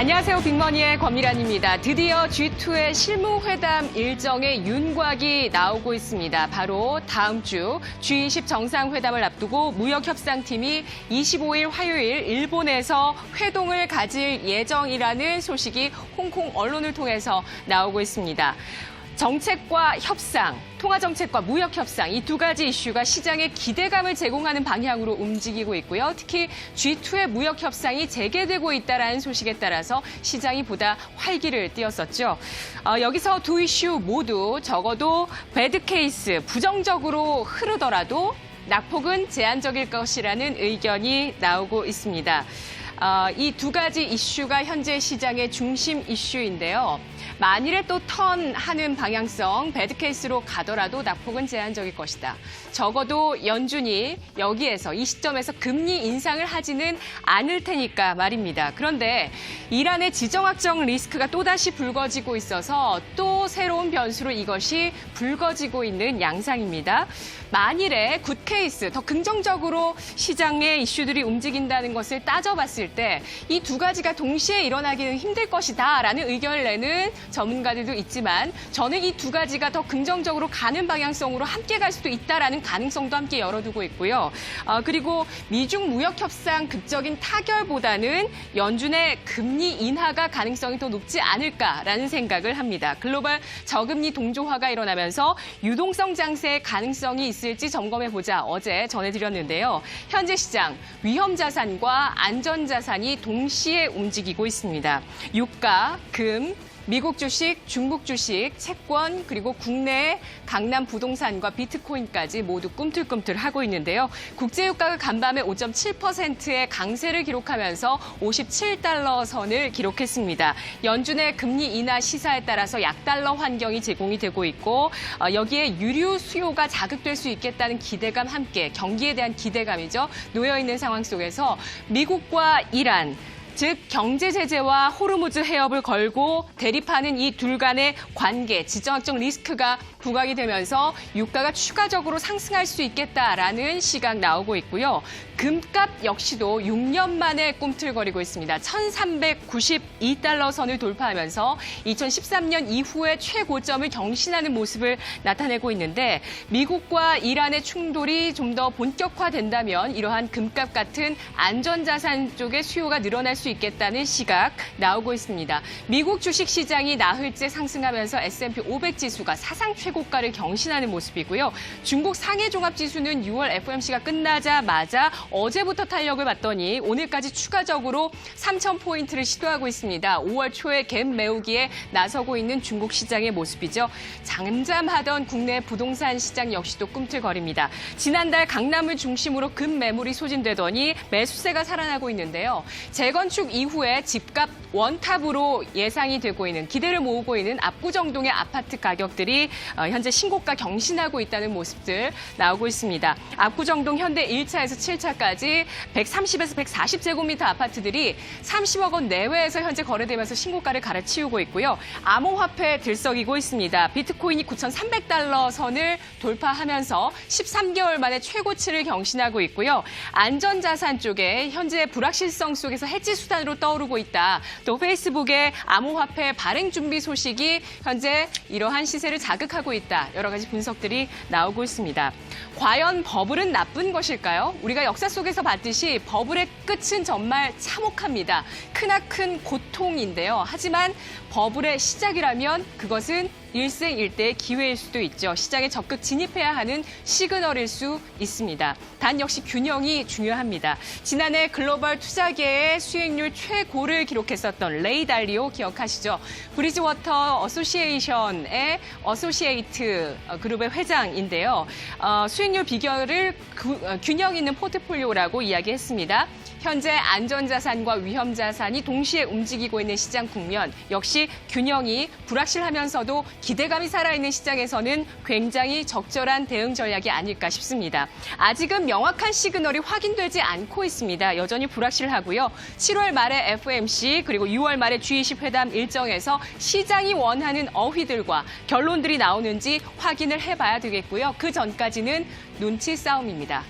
안녕하세요. 빅머니의 권미란입니다. 드디어 G2의 실무회담 일정의 윤곽이 나오고 있습니다. 바로 다음 주 G20 정상회담을 앞두고 무역협상팀이 25일 화요일 일본에서 회동을 가질 예정이라는 소식이 홍콩 언론을 통해서 나오고 있습니다. 정책과 협상, 통화정책과 무역협상 이 두 가지 이슈가 시장에 기대감을 제공하는 방향으로 움직이고 있고요. 특히 G2의 무역협상이 재개되고 있다는 소식에 따라서 시장이 보다 활기를 띄었었죠. 어, 여기서 두 이슈 모두 적어도 배드 케이스, 부정적으로 흐르더라도 낙폭은 제한적일 것이라는 의견이 나오고 있습니다. 어, 이두 가지 이슈가 현재 시장의 중심 이슈인데요. 만일에 또 턴 하는 방향성, 배드 케이스로 가더라도 낙폭은 제한적일 것이다. 적어도 연준이 여기에서 이 시점에서 금리 인상을 하지는 않을 테니까 말입니다. 그런데 이란의 지정학적 리스크가 또다시 불거지고 있어서 또 새로운 변수로 이것이 불거지고 있는 양상입니다. 만일에 굿 케이스, 더 긍정적으로 시장의 이슈들이 움직인다는 것을 따져봤을 때 이 두 가지가 동시에 일어나기는 힘들 것이다 라는 의견을 내는 전문가들도 있지만 저는 이 두 가지가 더 긍정적으로 가는 방향성으로 함께 갈 수도 있다라는 가능성도 함께 열어두고 있고요. 어, 그리고 미중 무역 협상 극적인 타결보다는 연준의 금리 인하가 가능성이 더 높지 않을까라는 생각을 합니다. 글로벌 저금리 동조화가 일어나면서 유동성 장세의 가능성이 있을지 점검해 보자 어제 전해드렸는데요. 현재 시장 위험 자산과 안전 자산이 동시에 움직이고 있습니다. 유가, 금, 미국 주식, 중국 주식, 채권, 그리고 국내 강남 부동산과 비트코인까지 모두 꿈틀꿈틀 하고 있는데요. 국제유가가 간밤에 5.7%의 강세를 기록하면서 57달러 선을 기록했습니다. 연준의 금리 인하 시사에 따라서 약달러 환경이 제공이 되고 있고 어, 여기에 유류 수요가 자극될 수 있겠다는 기대감 함께 경기에 대한 기대감이죠. 놓여 있는 상황 속에서 미국과 이란 즉 경제 제재와 호르무즈 해협을 걸고 대립하는 이 둘 간의 관계, 지정학적 리스크가 부각이 되면서 유가가 추가적으로 상승할 수 있겠다라는 시각 나오고 있고요. 금값 역시도 6년 만에 꿈틀거리고 있습니다. 1392달러 선을 돌파하면서 2013년 이후에 최고점을 경신하는 모습을 나타내고 있는데 미국과 이란의 충돌이 좀 더 본격화된다면 이러한 금값 같은 안전자산 쪽의 수요가 늘어날 수 있겠다는 시각 나오고 있습니다. 미국 주식시장이 나흘째 상승하면서 S&P 500 지수가 사상 최고가를 경신하는 모습이고요. 중국 상해 종합 지수는 6월 FOMC가 끝나자마자 어제부터 탄력을 받더니 오늘까지 추가적으로 3천 포인트를 시도하고 있습니다. 5월 초에 갭 메우기에 나서고 있는 중국 시장의 모습이죠. 잠잠하던 국내 부동산 시장 역시도 꿈틀거립니다. 지난달 강남을 중심으로 금 매물이 소진되더니 매수세가 살아나고 있는데요. 재건축 이후에 집값 원탑으로 예상이 되고 있는 기대를 모으고 있는 압구정동의 아파트 가격들이 어, 현재 신고가 경신하고 있다는 모습들 나오고 있습니다. 압구정동 현대 1차에서 7차 까지 130에서 140제곱미터 아파트들이 30억 원 내외에서 현재 거래되면서 신고가를 갈아치우고 있고요. 암호화폐 들썩이고 있습니다. 비트코인이 9,300달러 선을 돌파하면서 13개월 만에 최고치를 경신하고 있고요. 안전자산 쪽에 현재 불확실성 속에서 해지 수단으로 떠오르고 있다. 또 페이스북의 암호화폐 발행 준비 소식이 현재 이러한 시세를 자극하고 있다. 여러 가지 분석들이 나오고 있습니다. 과연 버블은 나쁜 것일까요? 우리가 역사 속에서 봤듯이 버블의 끝은 정말 참혹합니다. 크나큰 고통인데요. 하지만 버블의 시작이라면 그것은 일생일대의 기회일 수도 있죠. 시장에 적극 진입해야 하는 시그널일 수 있습니다. 단 역시 균형이 중요합니다. 지난해 글로벌 투자계의 수익률 최고를 기록했었던 레이 달리오 기억하시죠? 브리즈워터 어소시에이션의 어소시에이트 그룹의 회장인데요. 어, 수익률 비결을 그, 어, 균형 있는 포트폴리오라고 이야기했습니다. 현재 안전자산과 위험자산이 동시에 움직이고 있는 시장 국면 역시 균형이 불확실하면서도 기대감이 살아있는 시장에서는 굉장히 적절한 대응 전략이 아닐까 싶습니다. 아직은 명확한 시그널이 확인되지 않고 있습니다. 여전히 불확실하고요. 7월 말에 FMC 그리고 6월 말에 G20 회담 일정에서 시장이 원하는 어휘들과 결론들이 나오는지 확인을 해봐야 되겠고요. 그 전까지는 눈치 싸움입니다.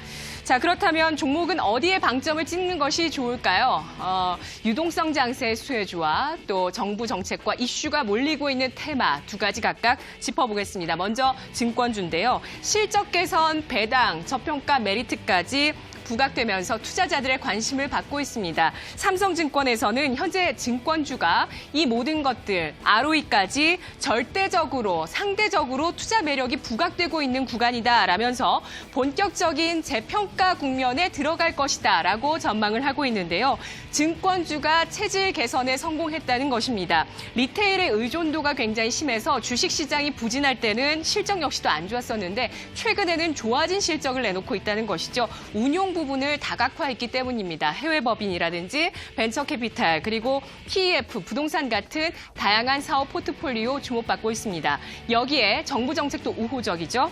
자, 그렇다면 종목은 어디에 방점을 찍는 것이 좋을까요? 어, 유동성 장세 수혜주와 또 정부 정책과 이슈가 몰리고 있는 테마 두 가지 각각 짚어보겠습니다. 먼저 증권주인데요. 실적 개선, 배당, 저평가 메리트까지 부각되면서 투자자들의 관심을 받고 있습니다. 삼성증권에서는 현재 증권주가 이 모든 것들, ROE까지 절대적으로, 상대적으로 투자 매력이 부각되고 있는 구간이다라면서 본격적인 재평가 국면에 들어갈 것이다라고 전망을 하고 있는데요. 증권주가 체질 개선에 성공했다는 것입니다. 리테일의 의존도가 굉장히 심해서 주식 시장이 부진할 때는 실적 역시도 안 좋았었는데 최근에는 좋아진 실적을 내놓고 있다는 것이죠. 운용 부 분을 다각화했기 때문입니다. 해외 법인이라든지 벤처 캐피탈 그리고 PEF 부동산 같은 다양한 사업 포트폴리오 주목받고 있습니다. 여기에 정부 정책도 우호적이죠.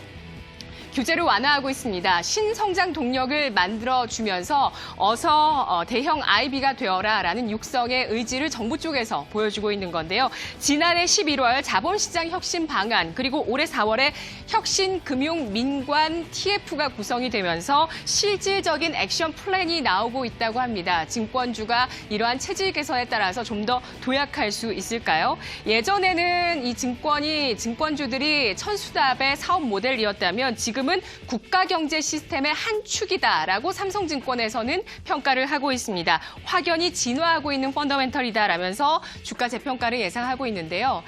규제를 완화하고 있습니다. 신성장 동력을 만들어주면서 어서 어, 대형 IB가 되어라라는 육성의 의지를 정부 쪽에서 보여주고 있는 건데요. 지난해 11월 자본시장 혁신 방안 그리고 올해 4월에 혁신 금융 민관 TF가 구성이 되면서 실질적인 액션 플랜이 나오고 있다고 합니다. 증권주가 이러한 체질 개선에 따라서 좀 더 도약할 수 있을까요? 예전에는 이 증권이 증권주들이 천수답의 사업 모델이었다면 지금 은 국가 경제 시스템의 한 축이다라고 삼성증권에서는 평가를 하고 있습니다. 확연히 진화하고 있는 펀더멘털이다라면서 주가 재평가를 예상하고 있는데요.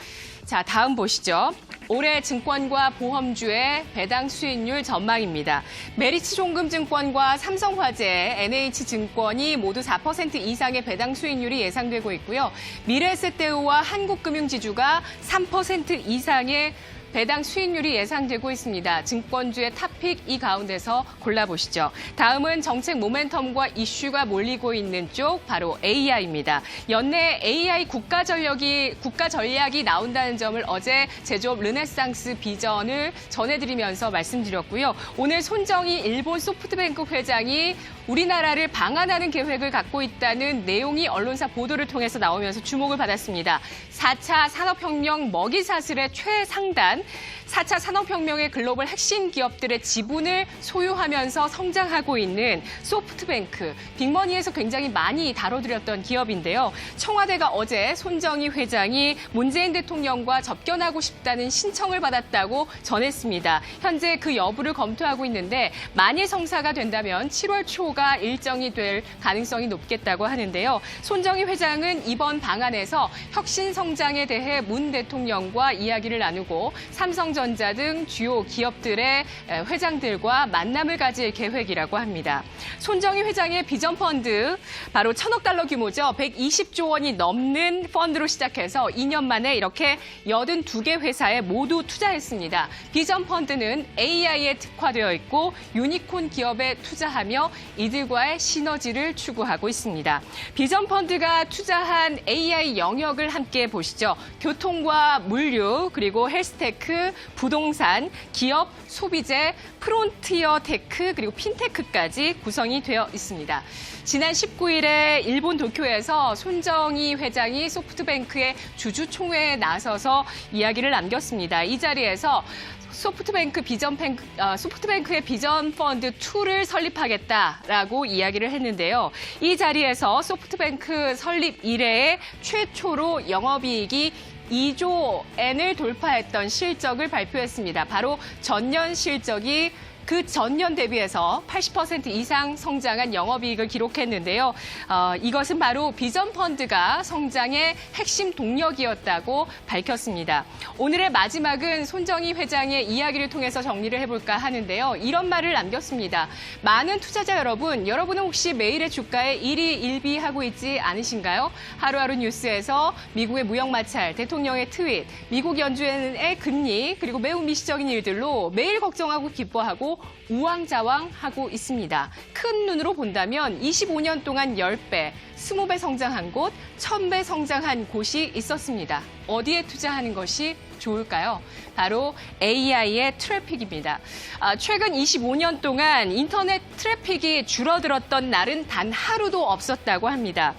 자, 다음 보시죠. 올해 증권과 보험주의 배당 수익률 전망입니다. 메리츠 종금증권과 삼성화재, NH증권이 모두 4% 이상의 배당 수익률이 예상되고 있고요. 미래에셋대우와 한국금융지주가 3% 이상의 배당 수익률이 예상되고 있습니다. 증권주의 탑픽 이 가운데서 골라보시죠. 다음은 정책 모멘텀과 이슈가 몰리고 있는 쪽 바로 AI입니다. 연내 AI 국가 전력이 국가 전략이 나온다는 점을 어제 제조업 르네상스 비전을 전해드리면서 말씀드렸고요. 오늘 손정희 일본 소프트뱅크 회장이 우리나라를 방한하는 계획을 갖고 있다는 내용이 언론사 보도를 통해서 나오면서 주목을 받았습니다. 4차 산업혁명 먹이사슬의 최상단 4차 산업혁명의 글로벌 핵심 기업들의 지분을 소유하면서 성장하고 있는 소프트뱅크, 빅머니에서 굉장히 많이 다뤄드렸던 기업인데요. 청와대가 어제 손정희 회장이 문재인 대통령과 접견하고 싶다는 신청을 받았다고 전했습니다. 현재 그 여부를 검토하고 있는데 만일 성사가 된다면 7월 초가 일정이 될 가능성이 높겠다고 하는데요. 손정희 회장은 이번 방안에서 혁신 성장에 대해 문 대통령과 이야기를 나누고 삼성 전자 등 주요 기업들의 회장들과 만남을 가질 계획이라고 합니다. 손정희 회장의 비전 펀드 바로 천억 달러 규모죠. 120조 원이 넘는 펀드로 시작해서 2년 만에 이렇게 82개 회사에 모두 투자했습니다. 비전 펀드는 AI에 특화되어 있고 유니콘 기업에 투자하며 이들과의 시너지를 추구하고 있습니다. 비전 펀드가 투자한 AI 영역을 함께 보시죠. 교통과 물류 그리고 헬스테크 부동산, 기업, 소비재, 프론티어 테크, 그리고 핀테크까지 구성이 되어 있습니다. 지난 19일에 일본 도쿄에서 손정희 회장이 소프트뱅크의 주주총회에 나서서 이야기를 남겼습니다. 이 자리에서 소프트뱅크 비전 뱅, 어, 소프트뱅크의 비전 펀드 2를 설립하겠다라고 이야기를 했는데요. 이 자리에서 소프트뱅크 설립 이래에 최초로 영업이익이 2조 엔을 돌파했던 실적을 발표했습니다. 바로 전년 실적이 그 전년 대비해서 80% 이상 성장한 영업이익을 기록했는데요. 어, 이것은 바로 비전 펀드가 성장의 핵심 동력이었다고 밝혔습니다. 오늘의 마지막은 손정희 회장의 이야기를 통해서 정리를 해볼까 하는데요. 이런 말을 남겼습니다. 많은 투자자 여러분, 여러분은 혹시 매일의 주가에 일희일비하고 있지 않으신가요? 하루하루 뉴스에서 미국의 무역 마찰, 대통령의 트윗, 미국 연준의 금리, 그리고 매우 미시적인 일들로 매일 걱정하고 기뻐하고 우왕좌왕하고 있습니다. 큰 눈으로 본다면 25년 동안 10배, 20배 성장한 곳, 1000배 성장한 곳이 있었습니다. 어디에 투자하는 것이 좋을까요? 바로 AI의 트래픽입니다. 아, 최근 25년 동안 인터넷 트래픽이 줄어들었던 날은 단 하루도 없었다고 합니다.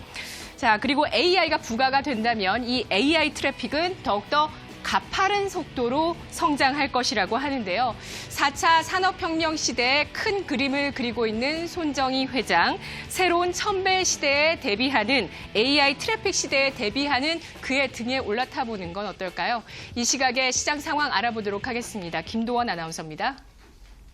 자, 그리고 AI가 부과가 된다면 이 AI 트래픽은 더욱더 가파른 속도로 성장할 것이라고 하는데요. 4차 산업혁명 시대의 큰 그림을 그리고 있는 손정희 회장, 새로운 천배 시대에 대비하는 AI 트래픽 시대에 대비하는 그의 등에 올라타 보는 건 어떨까요? 이 시각에 시장 상황 알아보도록 하겠습니다. 김도원 아나운서입니다.